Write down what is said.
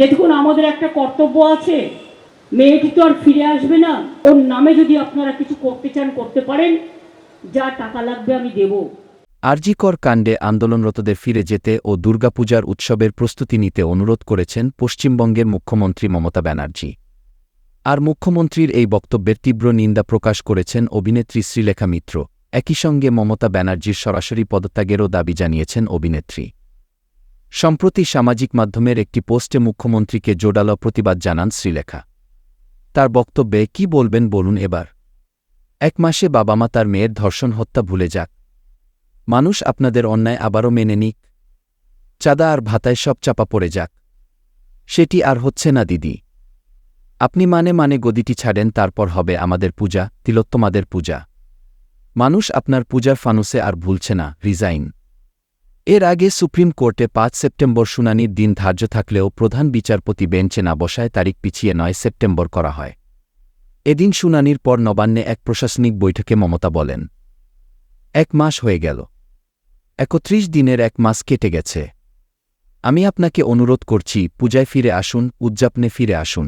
যে দেখুন, আমাদের একটা কর্তব্য আছে। মেয়েটি তো আর ফিরে আসবে না। ওর নামে যদি আপনারা কিছু করতে চান, করতে পারেন। যা টাকা লাগবে আমি দেবো। আরজিকর কাণ্ডে আন্দোলনরতদের ফিরে যেতে ও দুর্গাপূজার উৎসবের প্রস্তুতি নিতে অনুরোধ করেছেন পশ্চিমবঙ্গের মুখ্যমন্ত্রী মমতা ব্যানার্জি। আর মুখ্যমন্ত্রীর এই বক্তব্যের তীব্র নিন্দা প্রকাশ করেছেন অভিনেত্রী শ্রীলেখা মিত্র। একই সঙ্গে মমতা ব্যানার্জির সরাসরি পদত্যাগেরও দাবি জানিয়েছেন অভিনেত্রী। সম্প্রতি সামাজিক মাধ্যমের একটি পোস্টে মুখ্যমন্ত্রীকে জোরালো প্রতিবাদ জানান শ্রীলেখা। তার বক্তব্যে, কি বলবেন বলুন এবার। এক মাসে বাবা মা তার মেয়ের ধর্ষণ হত্যা ভুলে যাক। মানুষ আপনাদের অন্যায় আবারও মেনে নিক। চাঁদা আর ভাতায় সব চাপা পড়ে যাক। সেটি আর হচ্ছে না, দিদি। আপনি মানে মানে গদিটি ছাড়েন, তারপর হবে আমাদের পূজা, তিলোত্তমাদের পূজা। মানুষ আপনার পূজার ফানুসে আর ভুলছে না, রিজাইন। এর আগে সুপ্রিম কোর্টে পাঁচ সেপ্টেম্বর শুনানির দিন ধার্য থাকলেও প্রধান বিচারপতি বেঞ্চে না বসায় তারিখ পিছিয়ে নয় সেপ্টেম্বর করা হয়। এদিন শুনানির পর নবান্নে এক প্রশাসনিক বৈঠকে মমতা বলেন, এক মাস হয়ে গেল। একত্রিশ দিনের এক মাস কেটে গেছে। আমি আপনাকে অনুরোধ করছি, পূজায় ফিরে আসুন, উদযাপনে ফিরে আসুন।